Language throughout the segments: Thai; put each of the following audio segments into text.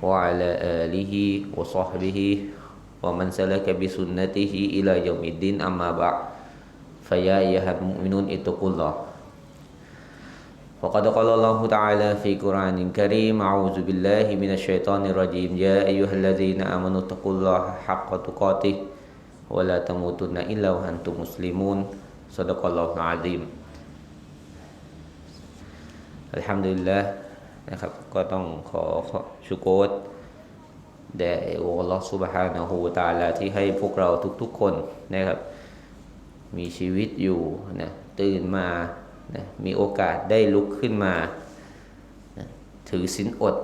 وعلى آله وصحبه ومن سلك بسنته إلى يوم الدين. أما بعد فيا أيها المؤمنون اتقوا الله. وقد قال الله تعالى في قرآن كريم أعوذ بالله من الشيطان الرجيم. يا أيها الذين آمنوا اتقوا الله حق تقاته ولا تموتن إلا وأنتم مسلمون. صدق الله العظيم. الحمد لله นะครับ ก็ต้องขอชุโกตแด่อัลลอฮฺซุบฮานะฮูตาลาที่ให้พวกเราทุกๆคนนะครับ มีชีวิตอยู่นะตื่นมานะมีโอกาสได้ลุกขึ้นมานะถือศีลอด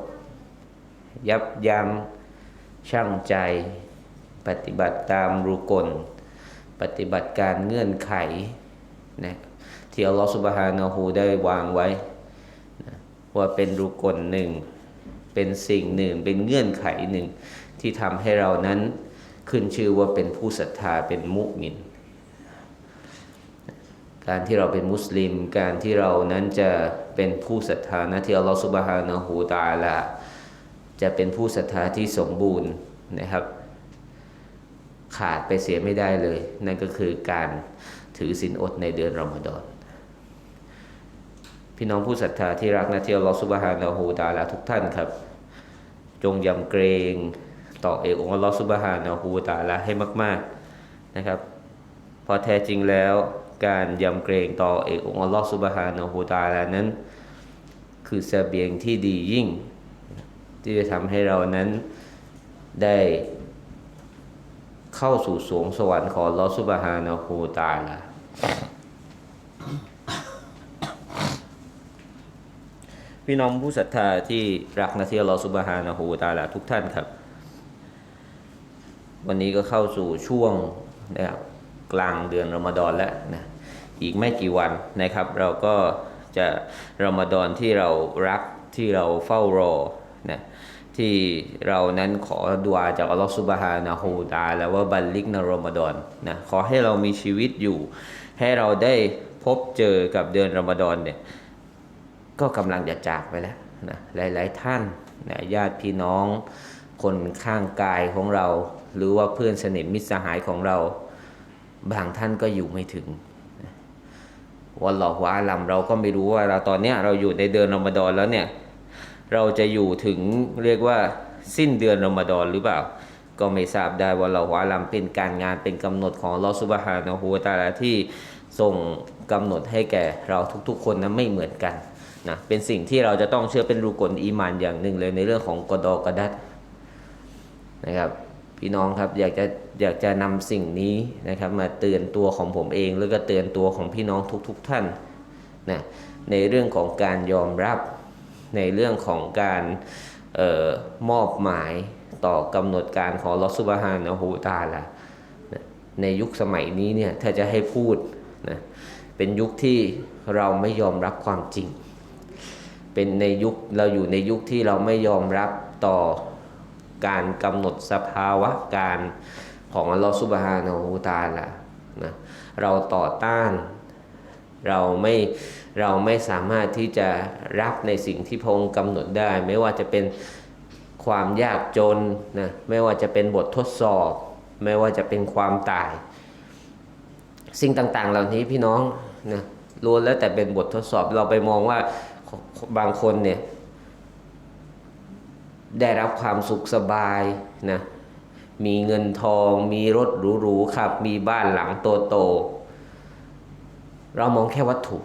ยับยั้งชั่งใจ ปฏิบัติตามรุกล ปฏิบัติการเงื่อนไขนะที่อัลลอฮฺซุบฮานะฮูได้วางไว้ ว่าเป็นรุกลหนึ่ง เป็นสิ่งหนึ่ง เป็นเงื่อนไขหนึ่ง ที่ทำให้เรานั้นขึ้นชื่อว่าเป็นผู้ศรัทธาเป็นมุมิน การที่เราเป็นมุสลิม การที่เรานั้นจะเป็นผู้ศรัทธานะที่อัลลอฮฺสุบฮานะฮูตาลาจะเป็นผู้ศรัทธาที่สมบูรณ์นะครับ ขาดไปเสียไม่ได้เลย นั่นก็คือการถือศีลอดในเดือนรอมฎอน พี่น้องผู้ศรัทธาที่รักนะที่อัลลอฮฺสุบฮานะฮูตาลาทุกท่านครับ จงยำเกรงต่อเอกองค์อัลลอฮฺสุบฮานะฮูตาลาให้มาก ๆนะครับพราะแท้จริงแล้วการยำเกรงต่อเอกองค์อัลลอฮฺสุบฮานะฮูตาลานั้น คือเสบียงที่ดียิ่ง ที่จะทำให้เรานั้นได้เข้าสู่สวงสวรรค์ของอัลลอฮฺสุบฮานะฮูตาลา พี่น้องผู้ศรัทธาที่รักนะที่อัลลอฮฺสุบฮานะฮูตาลาทุกท่านครับ วันนี้ก็เข้าสู่ช่วงนะครับกลางเดือนรอมฎอนแล้วนะอีกไม่กี่วันนะครับ เราก็จะรอมฎอนที่เรารักที่เราเฝ้ารอนะที่เรานั้นขอดุอาจากอัลลอฮฺสุบฮานะฮูตะอาลาว่าบัลลิกนรอมฎอนนะขอให้เรามีชีวิตอยู่ ให้เราได้พบเจอกับเดือนรอมฎอนเนี่ย ก็กำลังจะจากไปแล้วนะหลาย ๆ ท่านนะญาติพี่น้อง คนข้างกายของเรา หรือว่าเพื่อนสนิทมิตรสหายของเรา บางท่านก็อยู่ไม่ถึงวันหลอกว่าลำเราก็ไม่รู้ว่าเราตอนเนี้ยเราอยู่ในเดือนรอมฎอนแล้วเนี่ยเราจะอยู่ถึงเรียกว่าสิ้นเดือนรอมฎอนหรือเปล่า ก็ไม่ทราบได้ว่าเราว่าลำเป็นการงานเป็นกำหนดของลอฮฺซุบฮานะฮูตาลาที่ทรงกำหนดให้แก่เราทุกๆคนนั้นไม่เหมือนกัน นะเป็นสิ่งที่เราจะต้องเชื่อเป็นรูกลอีมานอย่างหนึ่งเลยในเรื่องของกอดอกระดัดนะครับพี่น้องครับอยากจะอยากจะนำสิ่งนี้นะครับมาเตือนตัวของผมเอง แล้วก็เตือนตัวของพี่น้องทุกๆทท่านนะในเรื่องของการยอมรับในเรื่องของการออมอบหมายต่อกำหนดการของลอสุบฮานะฮูตาละในยุคสมัยนี้เนี่ยถ้าจะให้พูดนะเป็นยุคที่เราไม่ยอมรับความจริง เป็นในยุคเราอยู่ในยุคที่เราไม่ยอมรับต่อการกำหนดสภาวะการของอัลลอฮฺซุบฮานะฮูตาละนะเราต่อต้าน เราไม่เราไม่สามารถที่จะรับในสิ่งที่พระองค์กำหนดได้ ไม่ว่าจะเป็นความยากจนนะไม่ว่าจะเป็นบททดสอบ ไม่ว่าจะเป็นความตาย สิ่งต่างๆ เหล่านี้พี่น้องนะล้วนแล้วแต่เป็นบททดสอบเราไปมองว่า บางคนเนี่ย ได้รับความสุขสบายนะมีเงินทอง มีรถหรูๆขับ มีบ้านหลังโตๆเรามองแค่วัตถุ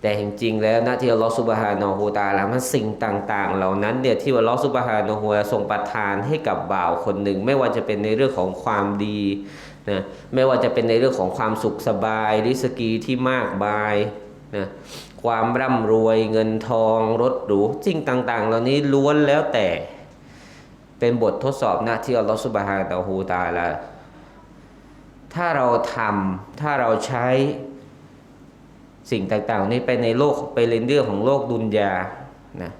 แต่จริงๆแล้วนะที่อัลลอฮฺสุบฮานะฮูตาลามันสิ่งต่าง ๆ เหล่านั้นเนี่ยที่อัลลอฮฺสุบฮานะฮูทรงประทานให้กับบ่าวคนหนึ่ง ไม่ว่าจะเป็นในเรื่องของความดีนะไม่ว่าจะเป็นในเรื่องของความสุขสบายริสกีที่มากมาย นะความร่ำรวยเงินทองรถหรูสิ่งต่าง ๆ เหล่านี้ล้วนแล้วแต่เป็นบททดสอบนะที่อัลลอฮฺสุบฮานะฮูตาลาถ้าเราทำถ้าเราใช้สิ่งต่างๆนี้ไปในโลกไปเรนเรื่องของโลกดุนยานะ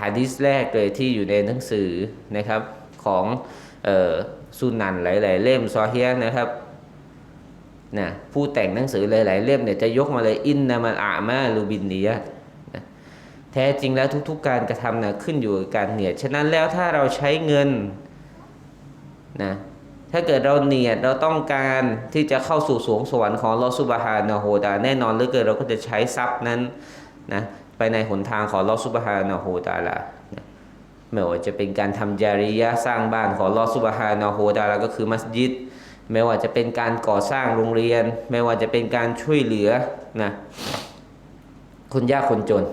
ฮะดิษแรกเลยที่อยู่ในหนังสือนะครับของออซุนันหลาย ๆ เล่มซอเฮียนะครับ นะผู้แต่งหนังสือหลาย ๆ เล่มเนี่ยจะยกมาเลยอินนามันอามาลูบินเนียนะแท้จริงแล้วทุก ๆ การกระทำนะขึ้นอยู่กับการเนียดฉะนั้นแล้วถ้าเราใช้เงินนะถ้าเกิดเราเนียดเราต้องการที่จะเข้าสู่สวงสวรรค์ของลอสุบฮานะโฮตาแน่นอนเหลือเกินเราก็จะใช้ทรัพย์นั้นนะไปในหนทางของลอสุบฮานะโฮตาละนะไม่ว่าจะเป็นการทำจาริยะสร้างบ้านของลอสุบฮานะโฮตาละก็คือมัสยิด ไม่ว่าจะเป็นการก่อสร้างโรงเรียน ไม่ว่าจะเป็นการช่วยเหลือนะคนยากคนจน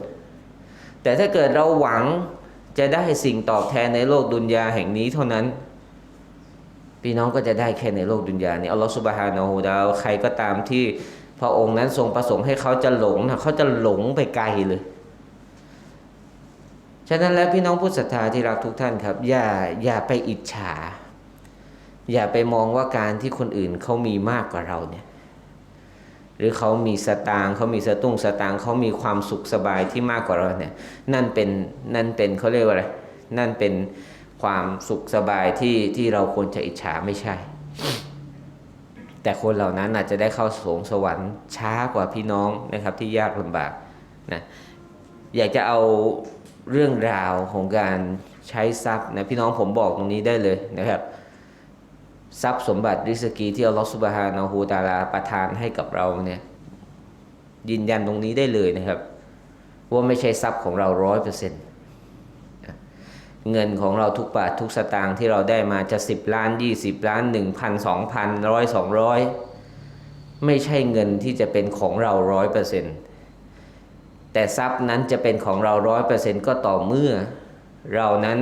แต่ถ้าเกิดเราหวังจะได้สิ่งตอบแทนในโลกดุนยาแห่งนี้เท่านั้น พี่น้องก็จะได้แค่ในโลกดุนยานี้อัลลอฮฺสุบฮานาหูดาวใครก็ตามที่พระองค์นั้นทรงประสงค์ให้เขาจะหลงนะเขาจะหลงไปไกลเลย ฉะนั้นแล้วพี่น้องผู้ศรัทธาที่รักทุกท่านครับ อย่าอย่าไปอิจฉา อย่าไปมองว่าการที่คนอื่นเขามีมากกว่าเราเนี่ย หรือเขามีสตางค์เขามีสตุ้งสตางค์เขามีความสุขสบายที่มากกว่าเราเนี่ย นั่นเป็นนั่นเป็นเขาเรียกว่าอะไร นั่นเป็นความสุขสบายที่ที่เราควรจะอิจฉาไม่ใช่ แต่คนเหล่านั้นอาจจะได้เข้าสงสวรรค์ช้ากว่าพี่น้องนะครับที่ยากลำบากนะอยากจะเอาเรื่องราวของการใช้ทรัพย์นะพี่น้องผมบอกตรงนี้ได้เลยนะครับ ทรัพย์สมบัติริสกีที่อัลลอฮฺสุบฮานาหูตาลาประทานให้กับเราเนี่ยยืนยันตรงนี้ได้เลยนะครับ ว่าไม่ใช่ทรัพย์ของเราร้อยเปอร์เซ็นต์เงินของเราทุกบาททุกสตางค์ที่เราได้มาจะสิบล้านยี่สิบล้านหนึ่งพันสองพันร้อยสองร้อยไม่ใช่เงินที่จะเป็นของเราร้อยเปอร์เซ็นต์แต่ทรัพย์นั้นจะเป็นของเราร้อยเปอร์เซ็นต์ก็ต่อเมื่อ เรานั้น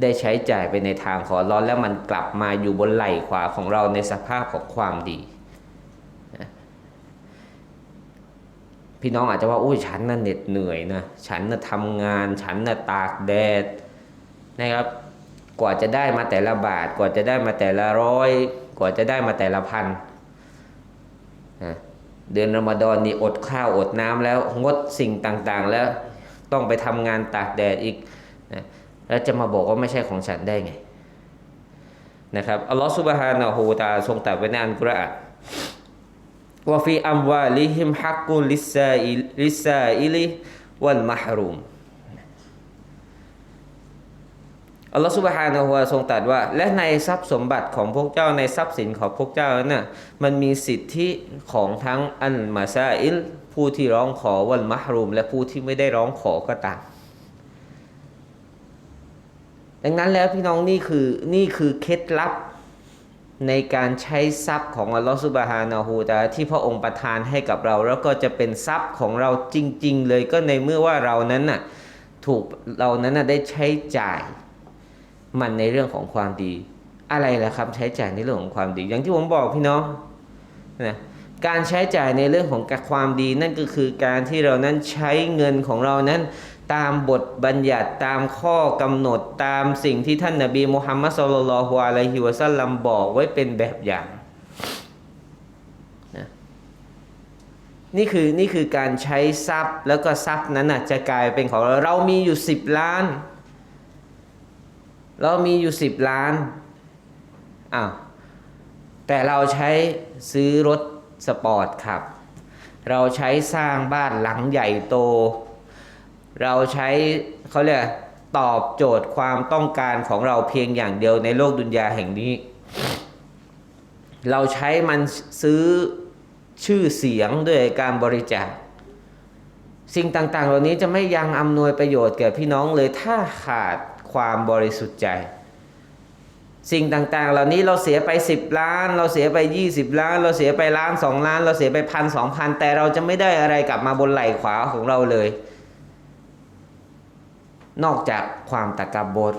ได้ใช้จ่ายไปในทางขอร้อนแล้วมันกลับมาอยู่บนไหล่ขวาของเราในสภาพของความดีพี่น้องอาจจะว่าอุ้ยฉันน่ะเหน็ดเหนื่อยนะฉันน่ะทำงาน ฉันน่ะตากแดดนะครับ กว่าจะได้มาแต่ละบาท กว่าจะได้มาแต่ละร้อย กว่าจะได้มาแต่ละพันเดือนรอมฎอนนี่อดข้าวอดน้ำแล้วงดสิ่งต่างๆ แล้วต้องไปทำงานตากแดดอีกนะ แล้วจะมาบอกว่าไม่ใช่ของฉันได้ไงนะครับอัลลอฮฺสุบฮานะฮูตาทรงตรัสไว้ในอัลกุรอานว่าฟีอัมวาลิฮิมฮักกุลิซาอิลิซาอิลิวัลมะฮรูมอัลลอฮฺสุบฮานะฮูตาทรงตรัสว่า และในทรัพย์สมบัติของพวกเจ้าในทรัพย์สินของพวกเจ้านั้นน่ะมันมีสิทธิของทั้งอันมาซาอิลผู้ที่ร้องขอวัลมะฮรูมและผู้ที่ไม่ได้ร้องขอก็ตาม ดังนั้นแล้วพี่น้องนี่คือนี่คือเคล็ดลับในการใช้ทรัพย์ของอัลลอฮฺสุบฮานาหูตะอาลาที่พระองค์ประทานให้กับเรา แล้วก็จะเป็นทรัพย์ของเราจริง ๆ เลยก็ในเมื่อว่าเรานั้นน่ะถูกเรานั้นน่ะได้ใช้จ่ายมันในเรื่องของความดี อะไรล่ะครับใช้จ่ายในเรื่องของความดี อย่างที่ผมบอกพี่น้องนะการใช้จ่ายในเรื่องของความดีนั่นก็คือการที่เรานั้นใช้เงินของเรานั้น ตามบทบัญญัติตามข้อกำหนดตามสิ่งที่ท่านนบีมุฮัมมัดสุลลัลฮุอะลัยฮิวะซัลลัมบอกไว้เป็นแบบอย่างนะนี่คือนี่คือการใช้ทรัพย์แล้วก็ทรัพย์นั้นนะจะกลายเป็นของเราเรามีอยู่สิบล้าน เรามีอยู่สิบล้านอ้าวแต่เราใช้ซื้อรถสปอร์ตขับ เราใช้สร้างบ้านหลังใหญ่โต เราใช้เขาเรียกตอบโจทย์ความต้องการของเราเพียงอย่างเดียวในโลกดุนยาแห่งนี้ เราใช้มันซื้อชื่อเสียงด้วยการบริจาค สิ่งต่างๆ เหล่านี้จะไม่ยังอำนวยประโยชน์แก่พี่น้องเลยถ้าขาดความบริสุทธิ์ใจ สิ่งต่างๆ เหล่านี้เราเสียไป 10 ล้าน เราเสียไป 20 ล้าน เราเสียไปล้านสองล้าน เราเสียไปพันสองพันแต่เราจะไม่ได้อะไรกลับมาบนไหล่ขวาของเราเลย นอกจากความตะกบบด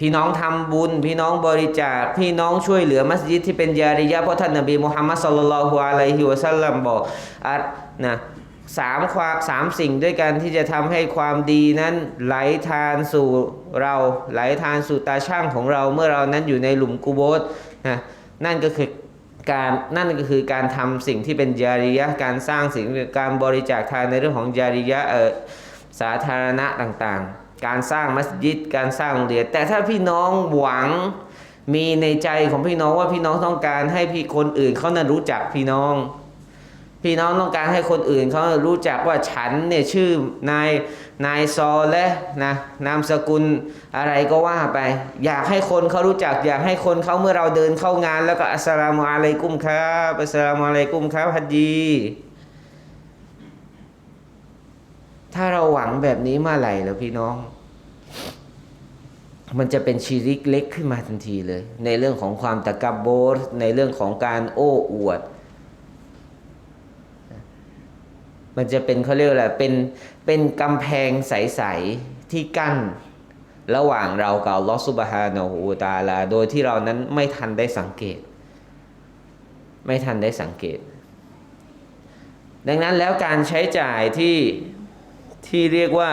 พี่น้องทำบุญ พี่น้องบริจาค พี่น้องช่วยเหลือมัสยิดที่เป็นยาริยะเพราะท่านนบีมุฮัมมัดสุลลัลฮุอะลัยฮิวะสัลลัมบอกอัดนะสามความสามสิ่งด้วยกันที่จะทำให้ความดีนั้นไหลทานสู่เราไหลทานสู่ตาช่างของเราเมื่อเรานั้นอยู่ในหลุมกูโบสนะนั่นก็คือ การนั่นก็คือการทำสิ่งที่เป็นจาริยะการสร้างสิ่งการบริจาคทานในเรื่องของจาริยะเออสาธารณะต่างๆ การสร้างมัสยิด การสร้างโรงเรียนแต่ถ้าพี่น้องหวังมีในใจของพี่น้องว่าพี่น้องต้องการให้พี่คนอื่นเขานั้นรู้จักพี่น้อง พี่น้องต้องการให้คนอื่นเขารู้จักว่าฉันเนี่ยชื่อนายนายซอและนะนามสกุลอะไรก็ว่าไป อยากให้คนเขารู้จัก อยากให้คนเขาเมื่อเราเดินเข้างาน แล้วก็อัสสลามุอะลัยกุมครับอัสสลามุอะลัยกุมครับฮัจญีถ้าเราหวังแบบนี้มื่อไหร่แล้วพี่น้อง มันจะเป็นชีริกเล็กขึ้นมาทันทีเลย ในเรื่องของความตะกับโบรในเรื่องของการโอ้อวด มันจะเป็นเขาเรียกอะไรเป็นเป็นกำแพงใส ๆ ที่กั้นระหว่างเรากับลอฮฺซุบฮานะฮูตาลา โดยที่เรานั้นไม่ทันได้สังเกต ไม่ทันได้สังเกต ดังนั้นแล้วการใช้จ่ายที่ที่เรียกว่า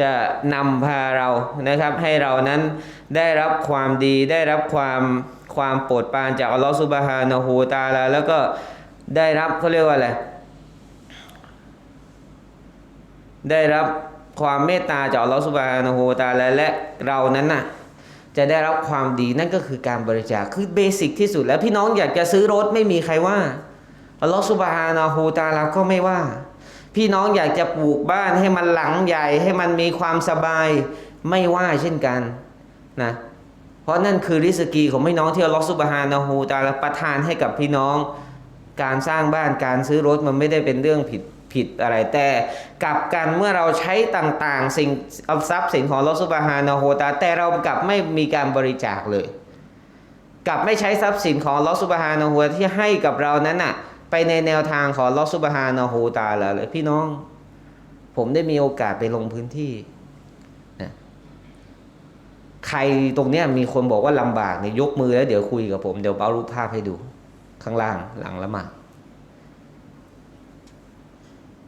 จะนำพาเรานะครับ ให้เรานั้นได้รับความดีได้รับความความโปรดปรานจากอัลลอฮฺซุบฮานะฮูตาลา แล้วก็ได้รับเขาเรียกว่าอะไร ได้รับความเมตตาจากอัลลอฮฺสุบฮานะฮูตะอาลาและเรานั้นน่ะจะได้รับความดีนั่นก็คือการบริจาคคือเบสิกที่สุด แล้วพี่น้องอยากจะซื้อรถไม่มีใครว่าอัลลอฮฺสุบฮานะฮูตาลาก็ไม่ว่า พี่น้องอยากจะปลูกบ้านให้มันหลังใหญ่ ให้มันมีความสบายไม่ว่าเช่นกันนะเพราะนั่นคือริสกีของพี่น้องที่อัลลอฮฺสุบฮานะฮูตาลาประทานให้กับพี่น้อง การสร้างบ้านการซื้อรถมันไม่ได้เป็นเรื่องผิด ผิดอะไรแต่กลับกันเมื่อเราใช้ต่างๆ สิ่งเอาทรัพย์สินของลอสุบฮานาโฮตาแต่เรากลับไม่มีการบริจาคเลย กลับไม่ใช้ทรัพย์สินของลอสุบฮานาโฮที่ให้กับเรานั้นน่ะไปในแนวทางของลอสุบฮานาโฮตาแล้วเลยพี่น้อง ผมได้มีโอกาสไปลงพื้นที่นะใครตรงเนี้ยมีคนบอกว่าลำบากเนี่ยยกมือแล้วเดี๋ยวคุยกับผมเดี๋ยวเอารูปภาพให้ดูข้างล่างหลังละหมาด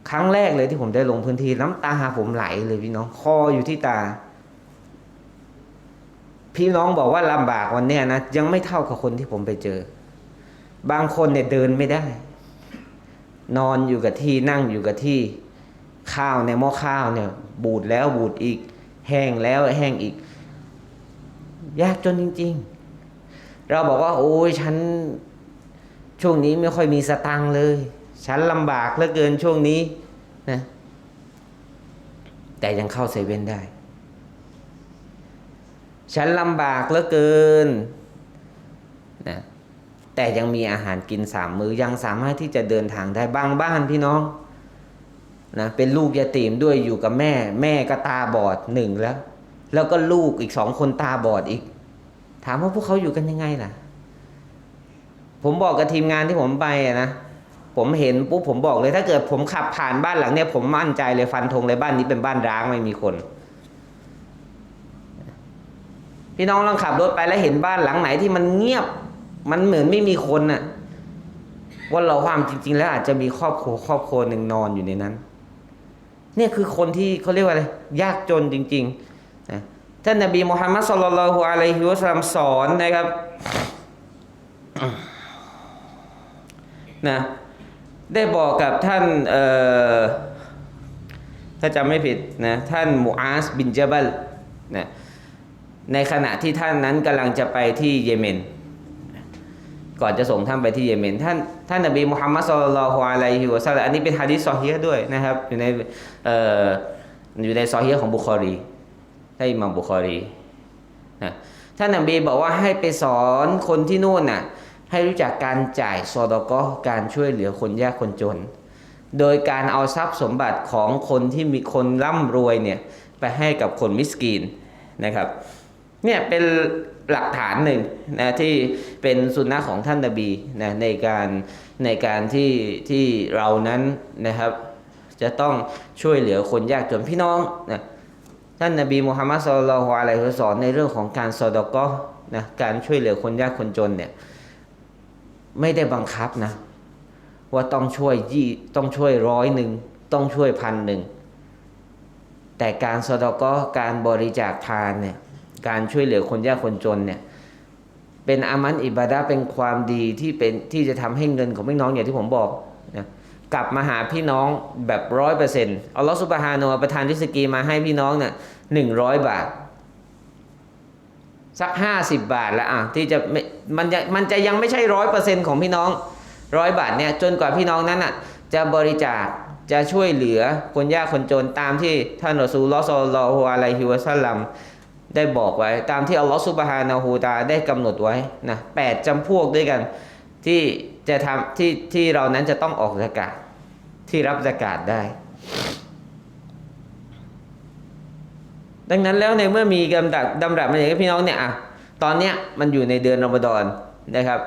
ครั้งแรกเลยที่ผมได้ลงพื้นที่น้ำตาผมไหลเลยพี่น้องคออยู่ที่ตา พี่น้องบอกว่าลำบากวันเนี้ยนะยังไม่เท่ากับคนที่ผมไปเจอ บางคนเนี่ยเดินไม่ได้ นอนอยู่กับที่นั่งอยู่กับที่ข้าวในหม้อข้าวเนี่ย บูดแล้วบูดอีก แห้งแล้วแห้งอีก ยากจนจริง ๆ เราบอกว่า โอ้ยฉันช่วงนี้ไม่ค่อยมีสตังค์เลย ฉันลำบากเหลือเกินช่วงนี้นะแต่ยังเข้าเซเว่นได้ ฉันลำบากเหลือเกินนะแต่ยังมีอาหารกินสามมือยังสามารถที่จะเดินทางได้บางบ้านพี่น้องนะเป็นลูกยาตีมด้วยอยู่กับแม่ แม่ก็ตาบอดหนึ่งแล้ว แล้วก็ลูกอีกสองคนตาบอดอีก ถามว่าพวกเขาอยู่กันยังไงล่ะ ผมบอกกับทีมงานที่ผมไปนะ ผมเห็นปุ๊บผมบอกเลยถ้าเกิดผมขับผ่านบ้านหลังเนี้ยผมมั่นใจเลยฟันธงเลยบ้านนี้เป็นบ้านร้างไม่มีคน พี่น้องลองขับรถไปแล้วเห็นบ้านหลังไหนที่มันเงียบ มันเหมือนไม่มีคนน่ะว่าเราความจริง ๆ แล้วอาจจะมีครอบครัวครอบครัวหนึ่งนอนอยู่ในนั้น เนี่ยคือคนที่เขาเรียกว่าอะไรยากจนจริงๆนะท่านนบีมุฮัมมัดสุลลัลฮุอะลัยฮิวะสัลลัมสอนนะครับนะ ได้บอกกับท่านเอ่อถ้าจำไม่ผิดนะท่านมูอาสบินจาบัลนะในขณะที่ท่านนั้นกำลังจะไปที่เยเมน ก่อนจะส่งท่านไปที่เยเมน ท่านท่านนบีมุฮัมมัดสุลลัลฮุอะลัยฮิวะสัลลัมอันนี้เป็นฮะดิษซอฮีด้วยนะครับ อยู่ในเอ่ออยู่ในซอฮีของบุคอรีท่านอิมามบุคอรีนะท่านนบีบอกว่าให้ไปสอนคนที่นู่นน่ะ ให้รู้จักการจ่ายซอดก็การช่วยเหลือคนยากคนจน โดยการเอาทรัพย์สมบัติของคนที่มีคนร่ำรวยเนี่ยไปให้กับคนมิสกีนนะครับเนี่ยเป็นหลักฐานหนึ่งนะที่เป็นสุนนะของท่านนบีนะในการในการที่ที่เรานั้นนะครับ จะต้องช่วยเหลือคนยากจนพี่น้องนะท่านนบีมุฮัมมัดสุลลัลฮุอะลัยฮิวะซัลลัมสอนในเรื่องของการซอดก็นะการช่วยเหลือคนยากคนจนเนี่ย ไม่ได้บังคับนะ ว่าต้องช่วยยี่ต้องช่วยร้อยหนึ่งต้องช่วยพันหนึ่งแต่การสดก็การบริจาคทานเนี่ยการช่วยเหลือคนยากคนจนเนี่ยเป็นอามันอิบาดะห์เป็นความดีที่เป็นที่จะทำให้เงินของพี่น้องอย่างที่ผมบอกนะกลับมาหาพี่น้องแบบร้อยเปอร์เซ็นต์อัลลอฮฺสุบฮานะฮูประทานริสกีมาให้พี่น้องเนี่ยหนึ่งร้อยบาท สักห้าสิบบาทละอะที่จะมันจะมันจะยังไม่ใช่ร้อยเปอร์เซ็นต์ของพี่น้องร้อยบาทเนี่ยจนกว่าพี่น้องนั้นอะจะบริจาคจะช่วยเหลือคนยากคนจนตามที่ท่านรอซูลลอซอลอฮุอะลัยฮิวะซัลลัมได้บอกไว้ ตามที่อัลลอฮ์ซุบฮานะฮูตาได้กำหนดไว้นะแปดจำพวกด้วยกันที่จะทำที่ที่เรานั้นจะต้องออกสกาดที่รับสกาดได้ ดังนั้นแล้วในเมื่อมีกำดักดำดับมาอย่างพี่น้องเนี่ยอะตอนเนี้ยมันอยู่ในเดือนรอมฎอนนะครับ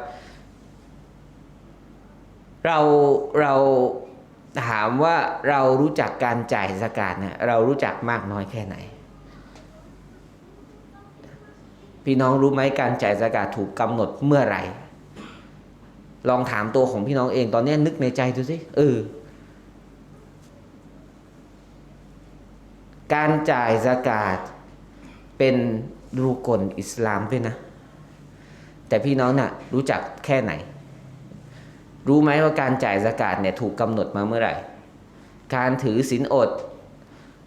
เราเราถามว่าเรารู้จักการจ่ายสกาดเนี่ยเรารู้จักมากน้อยแค่ไหน พี่น้องรู้ไหมการจ่ายสกาดถูกกำหนดเมื่อไหร่ ลองถามตัวของพี่น้องเองตอนนี้นึกในใจดูสิเออ การจ่ายสกาดเป็นรูกลอิสลามด้วยนะ แต่พี่น้องน่ะรู้จักแค่ไหน รู้ไหมว่าการจ่ายสกาดเนี่ยถูกกำหนดมาเมื่อไหร่ การถือศีลอด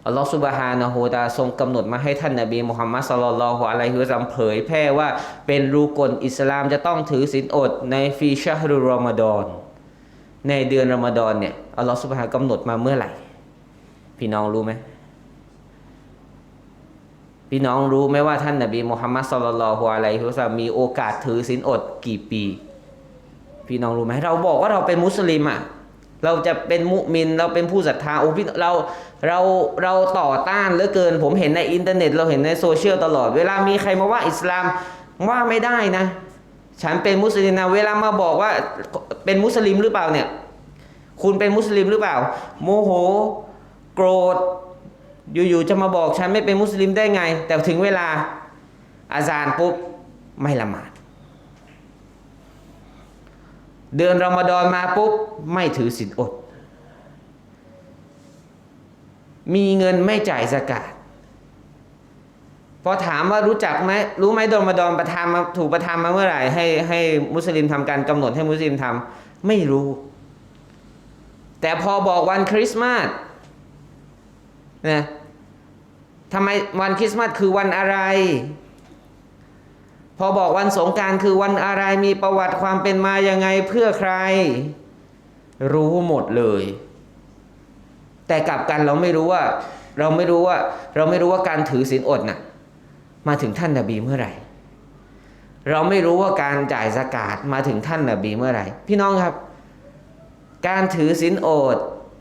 อัลลอฮฺสุบฮานะฮูตาทรงกำหนดมาให้ท่านนบีมุฮัมมัดศ็อลลัลฮุอะลัยฮิวะซัมเผยแพร่ว่าเป็นรูกลอิสลามจะต้องถือศีลอดในฟีชะฮรุรอมฎอนในเดือนรอมฎอนเนี่ยอัลลอฮฺสุบฮานะฮูวะตะอาลากำหนดมาเมื่อไหร่ พี่น้องรู้ไหม พี่น้องรู้ไหมว่าท่านนบีมุฮัมมัดศ็อลลัลฮุอะลัยฮิวซัลลัมมีโอกาสถือศีลอดกี่ปี พี่น้องรู้ไหมเราบอกว่าเราเป็นมุสลิมอะเราจะเป็นมุมินเราเป็นผู้ศรัทธาโอ้พี่เราเราเราต่อต้านเหลือเกิน ผมเห็นในอินเทอร์เน็ต เราเห็นในโซเชียลตลอด เวลามีใครมาว่าอิสลามว่าไม่ได้นะ ฉันเป็นมุสลิมนะเวลามาบอกว่าเป็นมุสลิมหรือเปล่าเนี่ย คุณเป็นมุสลิมหรือเปล่า โมโห โกรธ อยู่ๆจะมาบอกฉันไม่เป็นมุสลิมได้ไง แต่ถึงเวลาอาจารย์ปุ๊บไม่ละหมาด เดือนรอมฎอนมาปุ๊บไม่ถือศีลอด มีเงินไม่จ่ายสกาดพอถามว่ารู้จักไหมรู้ไหมดอนรอมฎอนประทานมาถูกประทานมาเมื่อไหร่ให้ให้มุสลิมทำการกำหนดให้มุสลิมทำไม่รู้ แต่พอบอกวันคริสต์มาสนะ ทำไมวันคริสต์มาสคือวันอะไร พอบอกวันสงการคือวันอะไรมีประวัติความเป็นมายังไงเพื่อใคร รู้หมดเลย แต่กลับกันเราไม่รู้ว่า เราไม่รู้ว่า เราไม่รู้ว่าการถือศีลอดน่ะ มาถึงท่านนบีเมื่อไหร่ เราไม่รู้ว่าการจ่ายสกาดมาถึงท่านนบีเมื่อไหร่ พี่น้องครับ การถือศีลอด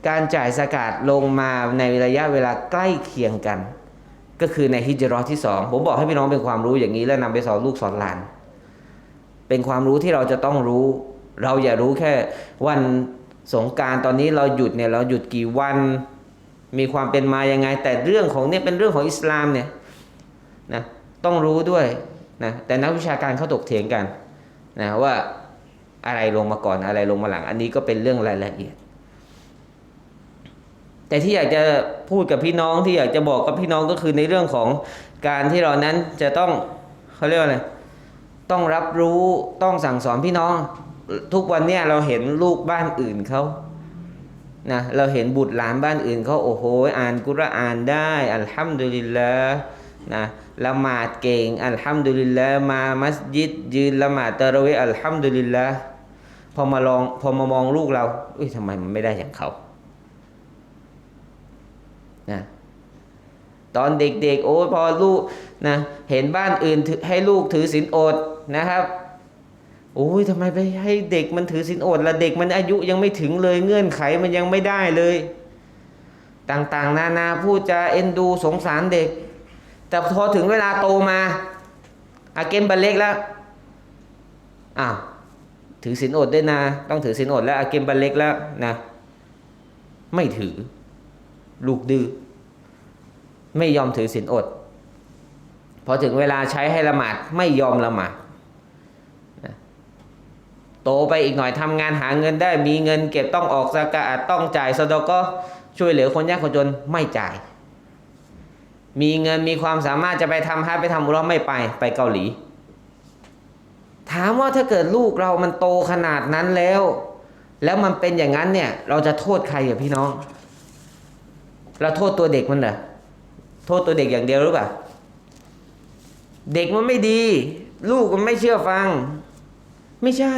การจ่ายสกาดลงมาในระยะเวลาใกล้เคียงกัน ก็คือในฮิจราะห์ที่สองผมบอกให้พี่น้องเป็นความรู้อย่างนี้แล้วนำไปสอนลูกสอนหลาน เป็นความรู้ที่เราจะต้องรู้ เราอย่ารู้แค่วันสงการตอนนี้เราหยุดเนี่ยเราหยุดกี่วันมีความเป็นมายังไง แต่เรื่องของเนี่ยเป็นเรื่องของอิสลามเนี่ยนะต้องรู้ด้วยนะแต่นักวิชาการเขาตกเถียงกันนะว่าอะไรลงมาก่อนอะไรลงมาหลัง อันนี้ก็เป็นเรื่องรายละเอียด แต่ที่อยากจะพูดกับพี่น้องที่อยากจะบอกกับพี่น้องก็คือในเรื่องของการที่เรานั้นจะต้องเขาเรียกว่าอะไรต้องรับรู้ต้องสั่งสอนพี่น้อง ทุกวันเนี่ยเราเห็นลูกบ้านอื่นเขานะเราเห็นบุตรหลานบ้านอื่นเขาโอ้โห อ่านกุรอานได้ อัลฮัมดุลิลละนะละหมาดเก่ง อัลฮัมดุลิลละมามัสยิดยืนละหมาดตะระเวอัลฮัมดุลิลละพอมาลองพอมามองลูกเราเอ้ยทำไมมันไม่ได้อย่างเขา นะตอนเด็กๆ โอ้พอลูกนะเห็นบ้านอื่นให้ลูกถือศีลอดนะครับโอ้ยทำไมไปให้เด็กมันถือศีลอดละเด็กมันอายุยังไม่ถึงเลยเงื่อนไขมันยังไม่ได้เลย ต่างๆ นานาพูดจะเอ็นดูสงสารเด็ก แต่พอถึงเวลาโตมาอาเกมบัลเล็กแล้วอ้าวถือศีลอดด้วยนะ ต้องถือศีลอดแล้วอาเกมบัลเล็กแล้วนะ ไม่ถือ ลูกดื้อไม่ยอมถือศีลอด พอถึงเวลาใช้ให้ละหมาดไม่ยอมละหมาดโตไปอีกหน่อยทำงานหาเงินได้มีเงินเก็บต้องออกสกาดต้องจ่ายสดก็ช่วยเหลือคนยากคนจนไม่จ่าย มีเงินมีความสามารถจะไปทำฮัทไปทำอุราะห์ไม่ไปไปเกาหลี ถามว่าถ้าเกิดลูกเรามันโตขนาดนั้นแล้ว แล้วมันเป็นอย่างนั้นเนี่ย เราจะโทษใครอะพี่น้อง เราโทษตัวเด็กมันเหรอโทษตัวเด็กอย่างเดียวหรือเปล่าเด็กมันไม่ดี ลูกมันไม่เชื่อฟัง ไม่ใช่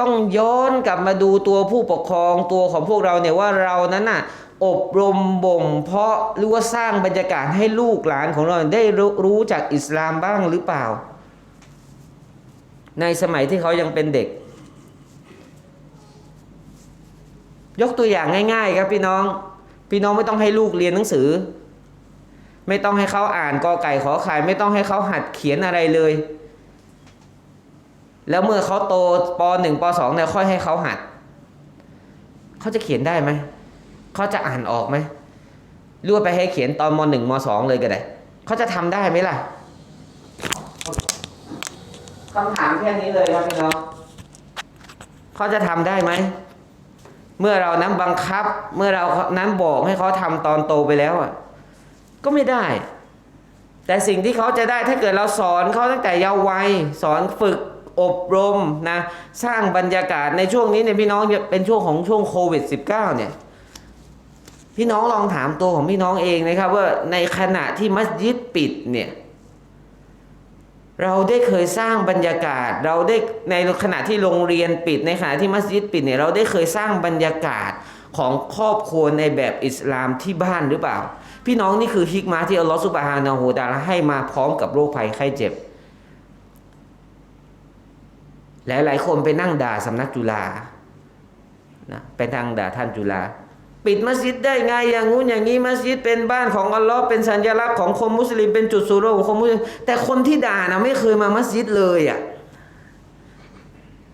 ต้องย้อนกลับมาดูตัวผู้ปกครองตัวของพวกเราเนี่ยว่าเรานั้นน่ะอบรมบ่มเพาะหรือว่าสร้างบรรยากาศให้ลูกหลานของเราได้รู้รจากอิสลามบ้างหรือเปล่า ในสมัยที่เขายังเป็นเด็ก ยกตัวอย่างง่าย ๆ ครับพี่น้อง พี่น้องไม่ต้องให้ลูกเรียนหนังสือ ไม่ต้องให้เขาอ่านกอไก่ขอไข่ไม่ต้องให้เขาหัดเขียนอะไรเลย แล้วเมื่อเขาโตปหนึ่งปสองเนี่ยค่อยให้เขาหัดเขาจะเขียนได้ไหมเขาจะอ่านออกไหมรือว่าไปให้เขียนตอนมหนึ่งมสองเลยก็ได้เขาจะทำได้ไหมล่ะคำถามแค่นี้เลยครับพี่น้องเขาจะทำได้ไหม เมื่อเรานั้นบังคับ เมื่อเรานั้นบอกให้เขาทำตอนโตไปแล้วอะก็ไม่ได้ แต่สิ่งที่เขาจะได้ถ้าเกิดเราสอนเขาตั้งแต่เยาว์วัยสอนฝึกอบรมนะสร้างบรรยากาศในช่วงนี้เนี่ยพี่น้องเป็นช่วงของช่วงโควิด -19 เนี่ยพี่น้องลองถามตัวของพี่น้องเองนะครับว่าในขณะที่มัสยิดปิดเนี่ย เราได้เคยสร้างบรรยากาศ เราได้ในขณะที่โรงเรียนปิด ในขณะที่มัสยิดปิดเนี่ยเราได้เคยสร้างบรรยากาศของครอบครัวในแบบอิสลามที่บ้านหรือเปล่า พี่น้องนี่คือฮิกมาที่อัลลอฮฺสุบฮานาหูตะอาลให้มาพร้อมกับโรคภัยไข้เจ็บ หลายหลายคนไปนั่งด่าสำนักจุฬานะไปนั่งด่าท่านจุฬา ปิดมัสยิดได้ไงอย่างงู้นอย่างนี้มัสยิดเป็นบ้านของอัลลอฮ์เป็นสัญลักษณ์ของคนมุสลิมเป็นจุดสูงของคนมุสลิมแต่คนที่ด่านะไม่เคยมามัสยิดเลยอะ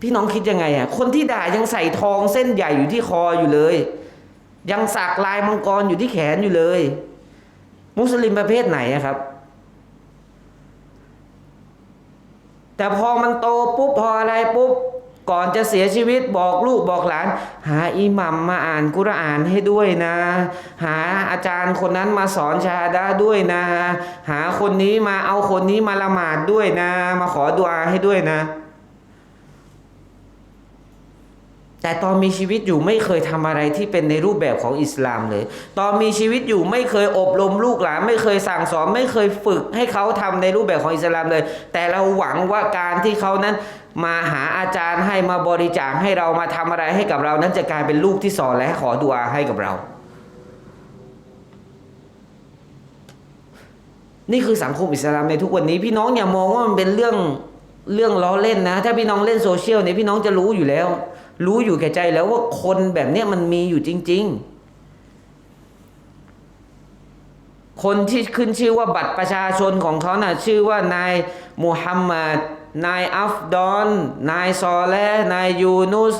พี่น้องคิดยังไงอะคนที่ด่ายังใส่ทองเส้นใหญ่อยู่ที่คออยู่เลย ยังสักลายมังกรอยู่ที่แขนอยู่เลย มุสลิมประเภทไหนอะครับ แต่พอมันโตปุ๊บพออะไรปุ๊บ ก่อนจะเสียชีวิตบอกลูกบอกหลาน หาอิหมัมมาอ่านกุรอานให้ด้วยนะ หาอาจารย์คนนั้นมาสอนชาดาด้วยนะ หาคนนี้มาเอาคนนี้มาละหมาดด้วยนะ มาขอดุอาให้ด้วยนะ แต่ตอนมีชีวิตอยู่ไม่เคยทำอะไรที่เป็นในรูปแบบของอิสลามเลย ตอนมีชีวิตอยู่ไม่เคยอบรมลูกหลาน ไม่เคยสั่งสอนไม่เคยฝึกให้เขาทำในรูปแบบของอิสลามเลย แต่เราหวังว่าการที่เขานั้นมาหาอาจารย์ให้มาบริจาคให้เรามาทำอะไรให้กับเรานั้นจะกลายเป็นลูกที่สอนและขอดุอาให้กับเรา นี่คือสังคมอิสลามในทุกวันนี้ พี่น้องอย่ามองว่ามันเป็นเรื่องเรื่องล้อเล่นนะ ถ้าพี่น้องเล่นโซเชียลเนี่ยพี่น้องจะรู้อยู่แล้ว รู้อยู่แก่ใจแล้วว่าคนแบบเนี้ยมันมีอยู่จริง ๆ คนที่ขึ้นชื่อว่าบัตรประชาชนของเขาน่ะชื่อว่านายมูฮัมหมัดนายอัฟดอน นายซอเลนายยูนุส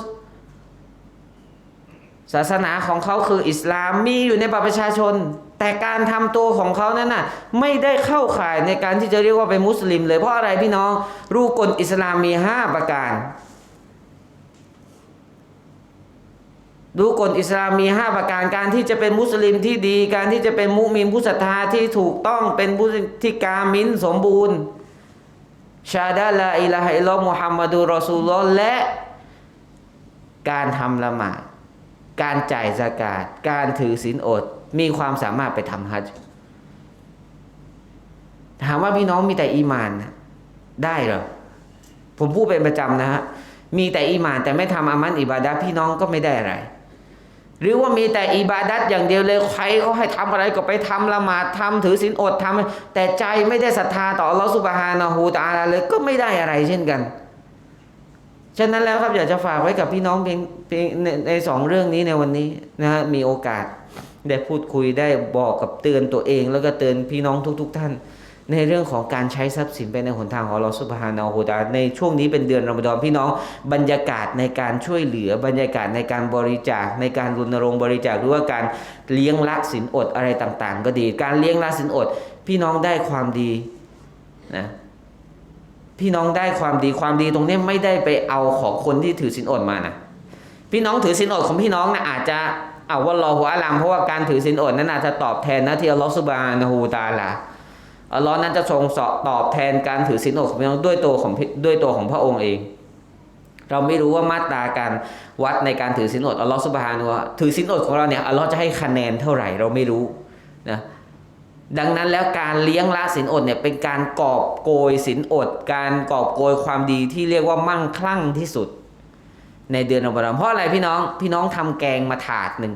ศาสนาของเขาคืออิสลามมีอยู่ในบัตรประชาชน แต่การทำตัวของเขานั้นน่ะไม่ได้เข้าข่ายในการที่จะเรียกว่าเป็นมุสลิมเลยเพราะอะไรพี่น้อง รูกลอิสลามมีห้าประการ ดูกฎอิสลามมี 5 ประการการที่จะเป็นมุสลิมที่ดี การที่จะเป็นมุมินผู้ศรัทธาที่ถูกต้องเป็นผู้ที่กามินสมบูรณ์ชาดาลาอิลาฮิลลอมุฮัมมัดุรอซูลลอและการทำละหมาดการจ่ายสกาดการถือศีลอด มีความสามารถไปทำฮัจญ์ถามว่าพี่น้องมีแต่อีมานนะได้เหรอผมพูดเป็นประจำนะฮะมีแต่อีมานแต่ไม่ทำอามันอิบาดะพี่น้องก็ไม่ได้อะไร หรือว่ามีแต่อิบาดัตอย่างเดียวเลยใครเขาให้ทำอะไรก็ไปทำละหมาดทำถือศีลอดทำแต่ใจไม่ได้ศรัทธาต่ออัลอสุบฮานะฮูตะอาลาเลยก็ไม่ได้อะไรเช่นกัน ฉะนั้นแล้วครับอยากจะฝากไว้กับพี่น้องเพียงเพียงในในสองเรื่องนี้ในวันนี้นะฮะมีโอกาสได้พูดคุยได้บอกกับเตือนตัวเอง แล้วก็เตือนพี่น้องทุก ๆ ท่าน ในเรื่องของการใช้ทรัพย์สินไปในหนทางของเราสุบฮานาฮูตาในช่วงนี้เป็นเดือนรอมฎอนพี่น้องบรรยากาศในการช่วยเหลือบรรยากาศในการบริจาคในการรณรงค์บริจาคหรือว่าการเลี้ยงละสินอดอะไรต่างๆ ก็ดี การเลี้ยงละสินอด พี่น้องได้ความดีนะพี่น้องได้ความดีความดีตรงนี้ไม่ได้ไปเอาของคนที่ถือศีลอดมานะพี่น้องถือศีลอดของพี่น้องนะอาจจะเอาว่ารอหัวอลามเพราะว่าการถือศีลอดนั้นอาจจะตอบแทนน้าที่อัลลอฮฺสุบานะฮูตาลา อัลลอฮ์นั้นจะทรงสอบตอบแทนการถือศีลอดของพี่น้องด้วยตัวของด้วยตัวของพระองค์เอง เราไม่รู้ว่ามาตราการวัดในการถือศีลอดอัลลอฮฺสุบฮานะฮูวะถือศีลอดของเราเนี่ยอัลลอฮ์จะให้คะแนนเท่าไหร่เราไม่รู้นะดังนั้นแล้วการเลี้ยงละศีลอดเนี่ยเป็นการกอบโกยศีลอด การกอบโกยความดีที่เรียกว่ามั่งคั่งที่สุด ในเดือนรอมฎอนเพราะอะไรพี่น้องพี่น้องทำแกงมาถาดหนึ่ง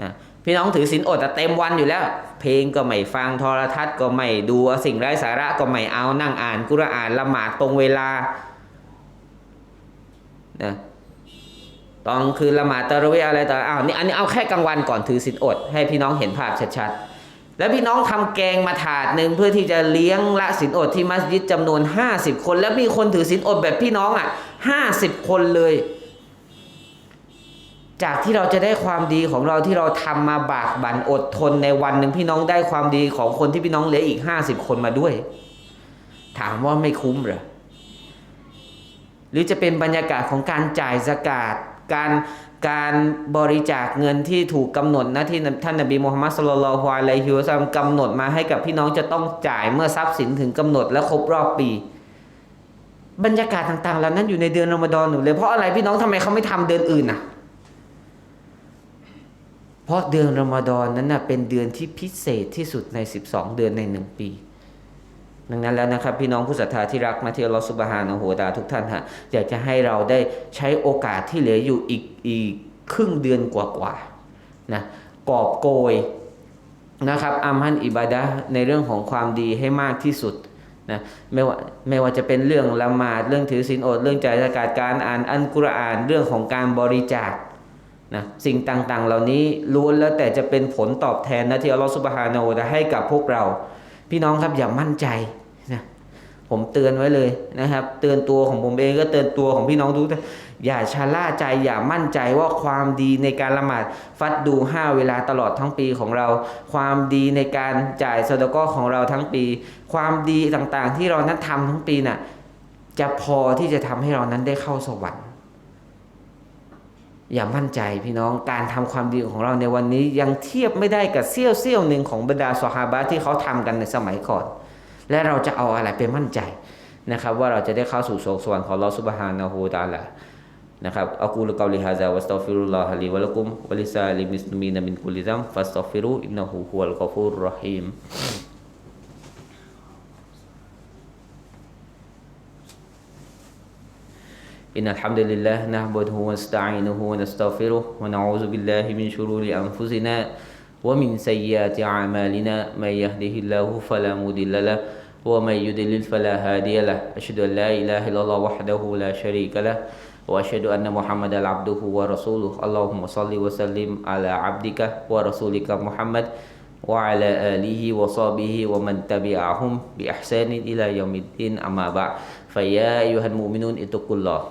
นะพี่น้องถือศีลอดแต่เต็มวันอยู่แล้ว เพลงก็ไม่ฟังโทรทัศน์ก็ไม่ดูสิ่งไร้สาระก็ไม่เอานั่งอ่านกุรอานละหมาดตรงเวลานะตอนคือละหมาดตะระเวอะไรต่ออ้าวนี่อันนี้เอาแค่กลางวันก่อนถือศีลอด ให้พี่น้องเห็นภาพชัดๆ แล้วพี่น้องทำแกงมาถาดหนึ่งเพื่อที่จะเลี้ยงละศีลอดที่มัสยิดจำนวน 50 คน แล้วมีคนถือศีลอดแบบพี่น้องอะ50 คนเลย จากที่เราจะได้ความดีของเราที่เราทำมาบากบั่นอดทนในวันหนึ่งพี่น้องได้ความดีของคนที่พี่น้องเหลืออีก50คนมาด้วย ถามว่าไม่คุ้มเหรอหรือจะเป็นบรรยากาศของการจ่ายสกาดการการบริจาคเงินที่ถูกกำหนดนะที่ท่านนบีมูฮัมมัดสุลลัลฮวาอะลัยฮิวซัมกำหนดมาให้กับพี่น้องจะต้องจ่ายเมื่อทรัพย์สินถึงกำหนดและครบรอบปี บรรยากาศต่างๆเหล่านั้นอยู่ในเดือนรอมฎอนหนูเลยเพราะอะไรพี่น้องทำไมเขาไม่ทำเดือนอื่นน่ะ เพราะเดือนรอมฎอนนั้นนะเป็นเดือนที่พิเศษที่สุดใน 12 เดือนในหนึ่งปี ดังนั้นแล้วนะครับ พี่น้องผู้ศรัทธาที่รักนะที่อัลลอฮฺสุบฮานะฮูวตาทุกท่านฮะอยากจะให้เราได้ใช้โอกาสที่เหลืออยู่อีกอีกครึ่งเดือนกว่าๆนะกอบโกยนะครับอามันอิบาดะในเรื่องของความดีให้มากที่สุดนะไม่ว่าไม่ว่าจะเป็นเรื่องละหมาดเรื่องถือศีลอด เรื่องจ่ายสกาดการอ่านอันกุรอานเรื่องของการบริจาค นะสิ่งต่างๆ เหล่านี้ล้วนแล้วแต่จะเป็นผลตอบแทนนะที่อัลลอฮฺสุบฮานะฮูวะให้กับพวกเรา พี่น้องครับอย่ามั่นใจนะผมเตือนไว้เลยนะครับ เตือนตัวของผมเองก็เตือนตัวของพี่น้องทุกท่านอย่าชะล่าใจอย่ามั่นใจว่าความดีในการละหมาดฟัดดูห้าเวลาตลอดทั้งปีของเรา ความดีในการจ่ายสดก้ของเราทั้งปี ความดีต่างๆ ที่เรานั้นทำทั้งปีน่ะจะพอที่จะทำให้เรานั้นได้เข้าสวรรค์ อย่ามั่นใจพี่น้องการทำความดีของเราในวันนี้ยังเทียบไม่ได้กับเสี้ยวเสี้ยวหนึ่งของบรรดาสหาบะที่เขาทำกันในสมัยก่อน และเราจะเอาอะไรไปมั่นใจนะครับ ว่าเราจะได้เข้าสู่สวรรค์ของลอสุบฮานะฮูตาลานะครับอักูลกอลิฮะซาวัสตัฟิรุลลอฮะลีวะลักุมวะลิซาลิมิสตุมีนมินกุลิซัมฟัสตัฟิรุอินนะฮูฮุวัลกอฟูรรฮีม إن الحمد لله نحمده ونستعينه ونستغفره ونعوذ بالله من شرور أنفسنا ومن سيئات أعمالنا. من يهده الله فلا مضل له ومن يضلل فلا هادي له. أشهد أن لا إله إلا الله وحده لا شريك له وأشهد أن محمدا عبده ورسوله. اللهم صل وسلم على عبدك ورسولك محمد وعلى آله وصحبه ومن تبعهم بإحسان إلى يوم الدين. أما بعد فيا أيها المؤمنون اتقوا الله.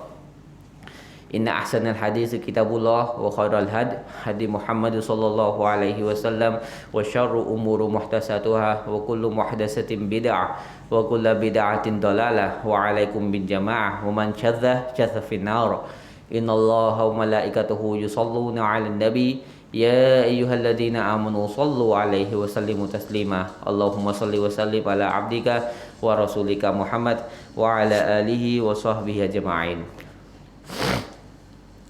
إن أحسن الحديث كتاب الله وخير الهدي هدي محمد صلى الله عليه وسلم وشر أمور محدثاتها وكل محدثة بدعة وكل بدعة ضلالة وعليكم بالجماعة ومن شذ شذ في النار. إن الله وملائكته يصلون على النبي. يا أيها الذين آمنوا صلوا عليه وسلموا تسليما. اللهم صل وسلم على عبدك ورسولك محمد وعلى آله وصحبه أجمعين.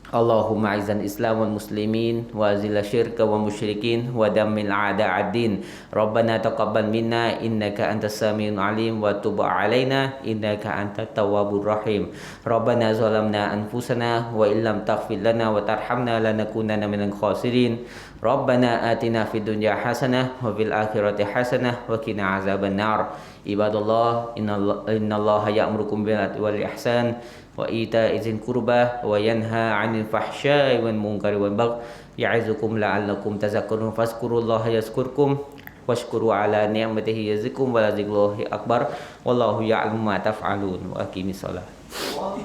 اللهم اعز الاسلام والمسلمين واذل الشرك والمشركين ودمر اعداء الدين ربنا تقبل منا انك انت السميع العليم وتب علينا انك انت التواب الرحيم ربنا ظلمنا انفسنا وان لم تغفر لنا وترحمنا لنكونن من الخاسرين ربنا آتنا في الدنيا حسنة وفي الآخرة حسنة وقنا عذاب النار عباد الله إن الله, إن الله يأمركم بالعدل والإحسان وإيتاء ذي القربى وينهى عن الفحشاء والمنكر والبغي يعظكم لعلكم تذكرون فاذكروا الله يذكركم واشكروا على نعمته يزدكم ولذكر الله أكبر والله يعلم ما تفعلون وأقيموا الصلاة.